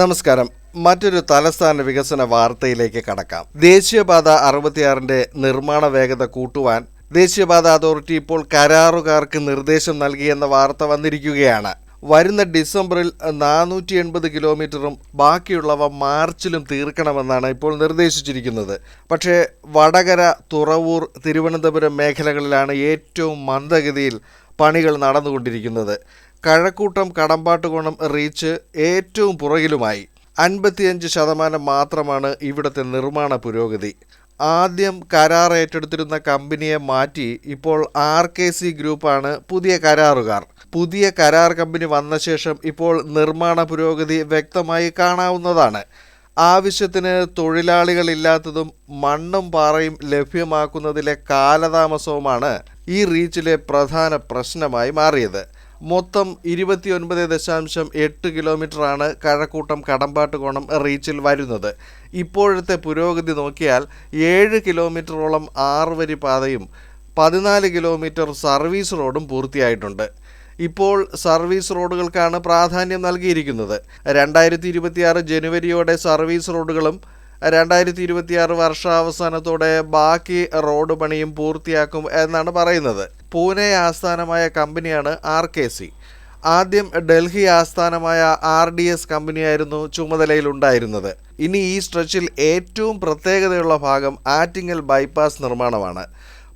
നമസ്കാരം. മറ്റൊരു തലസ്ഥാന വികസന വാർത്തയിലേക്ക് കടക്കാം. ദേശീയപാത അറുപത്തിയാറിന്റെ നിർമ്മാണ വേഗത കൂട്ടുവാൻ ദേശീയപാത അതോറിറ്റി ഇപ്പോൾ കരാറുകാർക്ക് നിർദ്ദേശം നൽകിയെന്ന വാർത്ത വന്നിരിക്കുകയാണ്. വരുന്ന ഡിസംബറിൽ നാനൂറ്റി എൺപത് കിലോമീറ്ററും ബാക്കിയുള്ളവ മാർച്ചിലും തീർക്കണമെന്നാണ് ഇപ്പോൾ നിർദ്ദേശിച്ചിരിക്കുന്നത്. പക്ഷേ വടകര തുറവൂർ തിരുവനന്തപുരം മേഖലകളിലാണ് ഏറ്റവും മന്ദഗതിയിൽ പണികൾ നടന്നുകൊണ്ടിരിക്കുന്നത്. കഴക്കൂട്ടം കടമ്പാട്ടുകോണം റീച്ച് ഏറ്റവും പുറകിലുമായി. അൻപത്തിയഞ്ച് ശതമാനം മാത്രമാണ് ഇവിടുത്തെ നിർമ്മാണ പുരോഗതി. ആദ്യം കരാർ ഏറ്റെടുത്തിരുന്ന കമ്പനിയെ മാറ്റി ഇപ്പോൾ ആർ കെ സി ഗ്രൂപ്പാണ് പുതിയ കരാറുകാർ. പുതിയ കരാർ കമ്പനി വന്ന ശേഷം ഇപ്പോൾ നിർമ്മാണ പുരോഗതി വ്യക്തമായി കാണാവുന്നതാണ്. ആവശ്യത്തിന് തൊഴിലാളികളില്ലാത്തതും മണ്ണും പാറയും ലഭ്യമാക്കുന്നതിലെ കാലതാമസവുമാണ് ഈ റീച്ചിലെ പ്രധാന പ്രശ്നമായി മാറിയത്. മൊത്തം ഇരുപത്തിയൊൻപത് ദശാംശം എട്ട് കിലോമീറ്ററാണ് കഴക്കൂട്ടം കടമ്പാട്ടുകോണം റീച്ചിൽ വരുന്നത്. ഇപ്പോഴത്തെ പുരോഗതി നോക്കിയാൽ ഏഴ് കിലോമീറ്ററോളം ആറുവരി പാതയും പതിനാല് കിലോമീറ്റർ സർവീസ് റോഡും പൂർത്തിയായിട്ടുണ്ട്. ഇപ്പോൾ സർവീസ് റോഡുകൾക്കാണ് പ്രാധാന്യം നൽകിയിരിക്കുന്നത്. രണ്ടായിരത്തി ഇരുപത്തിയാറ് ജനുവരിയോടെ സർവീസ് റോഡുകളും രണ്ടായിരത്തി ഇരുപത്തിയാറ് വർഷാവസാനത്തോടെ ബാക്കി റോഡ് പണിയും പൂർത്തിയാക്കും എന്നാണ് പറയുന്നത്. പൂനെ ആസ്ഥാനമായ കമ്പനിയാണ് ആർ കെ സി. ആദ്യം ഡൽഹി ആസ്ഥാനമായ ആർ ഡി എസ് കമ്പനിയായിരുന്നു ചുമതലയിലുണ്ടായിരുന്നത്. ഇനി ഈ സ്ട്രെച്ചിൽ ഏറ്റവും പ്രത്യേകതയുള്ള ഭാഗം ആറ്റിങ്ങൽ ബൈപ്പാസ് നിർമ്മാണമാണ്.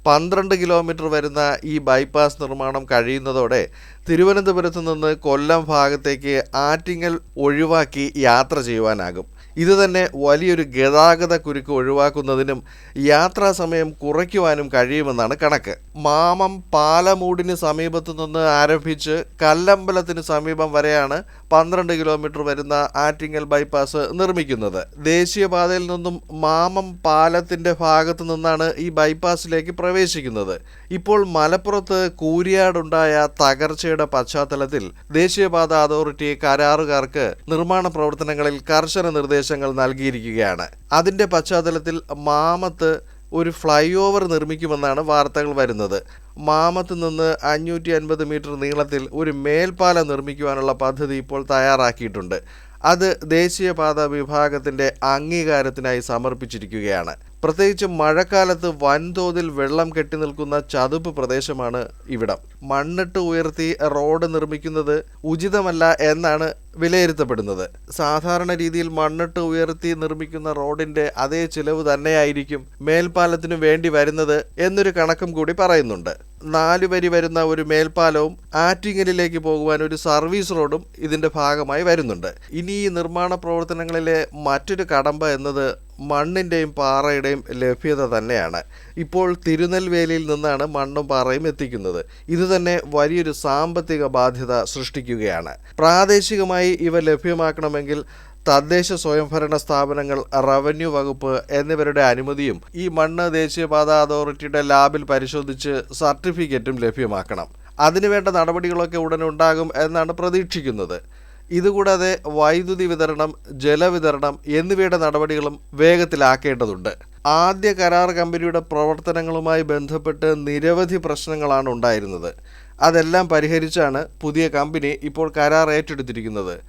പന്ത്രണ്ട് കിലോമീറ്റർ വരുന്ന ഈ ബൈപ്പാസ് നിർമ്മാണം കഴിയുന്നതോടെ തിരുവനന്തപുരത്ത് നിന്ന് കൊല്ലം ഭാഗത്തേക്ക് ആറ്റിങ്ങൽ ഒഴിവാക്കി യാത്ര ചെയ്യുവാനാകും. ഇത് തന്നെ വലിയൊരു ഗതാഗത കുരുക്ക് ഒഴിവാക്കുന്നതിനും യാത്രാ സമയം കുറയ്ക്കുവാനും കഴിയുമെന്നാണ് കണക്ക്. മാമം പാലമൂടിന് സമീപത്തു നിന്ന് ആരംഭിച്ച് കല്ലമ്പലത്തിന് സമീപം വരെയാണ് പന്ത്രണ്ട് കിലോമീറ്റർ വരുന്ന ആറ്റിങ്ങൽ ബൈപ്പാസ് നിർമ്മിക്കുന്നത്. ദേശീയപാതയിൽ നിന്നും മാമം പാലത്തിന്റെ ഭാഗത്തു നിന്നാണ് ഈ ബൈപ്പാസിലേക്ക് പ്രവേശിക്കുന്നത്. ഇപ്പോൾ മലപ്പുറത്ത് കൂരിയാടുണ്ടായ തകർച്ചയുടെ പശ്ചാത്തലത്തിൽ ദേശീയപാത അതോറിറ്റി കരാറുകാർക്ക് നിർമ്മാണ പ്രവർത്തനങ്ങളിൽ കർശന നിർദ്ദേശങ്ങൾ നൽകിയിരിക്കുകയാണ്. അതിന്റെ പശ്ചാത്തലത്തിൽ മാമത്ത് ഒരു ഫ്ലൈ ഓവർ നിർമ്മിക്കുമെന്നാണ് വാർത്തകൾ വരുന്നത്. മാമത്ത് നിന്ന് അഞ്ഞൂറ്റി അൻപത് മീറ്റർ നീളത്തിൽ ഒരു മേൽപ്പാലം നിർമ്മിക്കുവാനുള്ള പദ്ധതി ഇപ്പോൾ തയ്യാറാക്കിയിട്ടുണ്ട്. അത് ദേശീയപാത വിഭാഗത്തിന്റെ അംഗീകാരത്തിനായി സമർപ്പിച്ചിരിക്കുകയാണ്. പ്രത്യേകിച്ച് മഴക്കാലത്ത് വൻതോതിൽ വെള്ളം കെട്ടി നിൽക്കുന്ന ചതുപ്പ് പ്രദേശമാണ് ഇവിടം. മണ്ണിട്ട് ഉയർത്തി റോഡ് നിർമ്മിക്കുന്നത് ഉചിതമല്ല എന്നാണ് വിലയിരുത്തപ്പെടുന്നത്. സാധാരണ രീതിയിൽ മണ്ണിട്ട് ഉയർത്തി നിർമ്മിക്കുന്ന റോഡിന്റെ അതേ ചിലവ് തന്നെയായിരിക്കും മേൽപ്പാലത്തിനു വേണ്ടി വരുന്നത് എന്നൊരു കണക്കും കൂടി പറയുന്നുണ്ട്. നാലു വരി വരുന്ന ഒരു മേൽപ്പാലവും ആറ്റിങ്ങലിലേക്ക് പോകുവാൻ ഒരു സർവീസ് റോഡും ഇതിന്റെ ഭാഗമായി വരുന്നുണ്ട്. ഇനി ഈ നിർമ്മാണ പ്രവർത്തനങ്ങളിലെ മറ്റൊരു കടമ്പ എന്നത് മണ്ണിന്റെയും പാറയുടെയും ലഭ്യത തന്നെയാണ്. ഇപ്പോൾ തിരുനെൽവേലിയിൽ നിന്നാണ് മണ്ണും പാറയും എത്തിക്കുന്നത്. ഇത് തന്നെ വലിയൊരു സാമ്പത്തിക ബാധ്യത സൃഷ്ടിക്കുകയാണ്. പ്രാദേശികമായി ഇവ ലഭ്യമാക്കണമെങ്കിൽ തദ്ദേശ സ്വയംഭരണ സ്ഥാപനങ്ങൾ റവന്യൂ വകുപ്പ് എന്നിവരുടെ അനുമതിയും ഈ മണ്ണ് ദേശീയപാത അതോറിറ്റിയുടെ ലാബിൽ പരിശോധിച്ച് സർട്ടിഫിക്കറ്റും ലഭ്യമാക്കണം. അതിനുവേണ്ട നടപടികളൊക്കെ ഉടൻ ഉണ്ടാകും എന്നാണ് പ്രതീക്ഷിക്കുന്നത്. ഇതുകൂടാതെ വൈദ്യുതി വിതരണം ജലവിതരണം എന്നിവയുടെ നടപടികളും വേഗത്തിലാക്കേണ്ടതുണ്ട്. ആദ്യ കരാർ കമ്പനിയുടെ പ്രവർത്തനങ്ങളുമായി ബന്ധപ്പെട്ട് നിരവധി പ്രശ്നങ്ങളാണ് ഉണ്ടായിരുന്നത്. അതെല്ലാം പരിഹരിച്ചാണ് പുതിയ കമ്പനി ഇപ്പോൾ കരാർ ഏറ്റെടുത്തിരിക്കുന്നത്.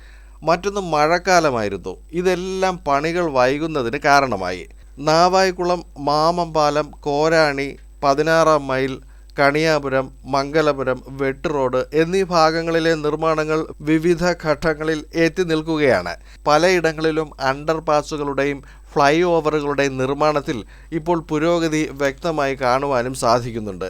മറ്റൊന്ന് മഴക്കാലമായിരുന്നു. ഇതെല്ലാം പണികൾ വൈകുന്നതിന് കാരണമായി. നാവായിക്കുളം മാമമ്പാലം കോരാണി പതിനാറാം മൈൽ കണിയാപുരം മംഗലപുരം വെട്ട് റോഡ് എന്നീ ഭാഗങ്ങളിലെ നിർമ്മാണങ്ങൾ വിവിധ ഘട്ടങ്ങളിൽ എത്തി നിൽക്കുകയാണ്. പലയിടങ്ങളിലും അണ്ടർ പാസുകളുടെയും ഫ്ലൈ ഓവറുകളുടെയും നിർമ്മാണത്തിൽ ഇപ്പോൾ പുരോഗതി വ്യക്തമായി കാണുവാനും സാധിക്കുന്നുണ്ട്.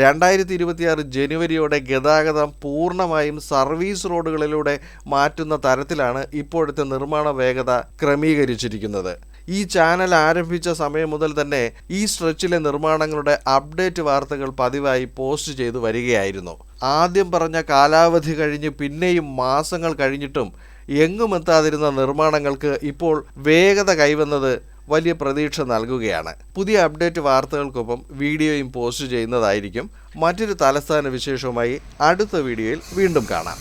രണ്ടായിരത്തി ഇരുപത്തിയാറ് ജനുവരിയോടെ ഗതാഗതം പൂർണമായും സർവീസ് റോഡുകളിലൂടെ മാറ്റുന്ന തരത്തിലാണ് ഇപ്പോഴത്തെ നിർമ്മാണ വേഗത ക്രമീകരിച്ചിരിക്കുന്നത്. ഈ ചാനൽ ആരംഭിച്ച സമയം മുതൽ തന്നെ ഈ സ്ട്രെച്ചിലെ നിർമ്മാണങ്ങളുടെ അപ്ഡേറ്റ് വാർത്തകൾ പതിവായി പോസ്റ്റ് ചെയ്തു വരികയായിരുന്നു. ആദ്യം പറഞ്ഞ കാലാവധി കഴിഞ്ഞ് പിന്നെയും മാസങ്ങൾ കഴിഞ്ഞിട്ടും എങ്ങും എത്താതിരുന്ന നിർമ്മാണങ്ങൾക്ക് ഇപ്പോൾ വേഗത കൈവന്നത് വലിയ പ്രതീക്ഷ നൽകുകയാണ്. പുതിയ അപ്ഡേറ്റ് വാർത്തകൾക്കൊപ്പം വീഡിയോയും പോസ്റ്റ് ചെയ്യുന്നതായിരിക്കും. മറ്റൊരു തലസ്ഥാന വിശേഷവുമായി അടുത്ത വീഡിയോയിൽ വീണ്ടും കാണാം.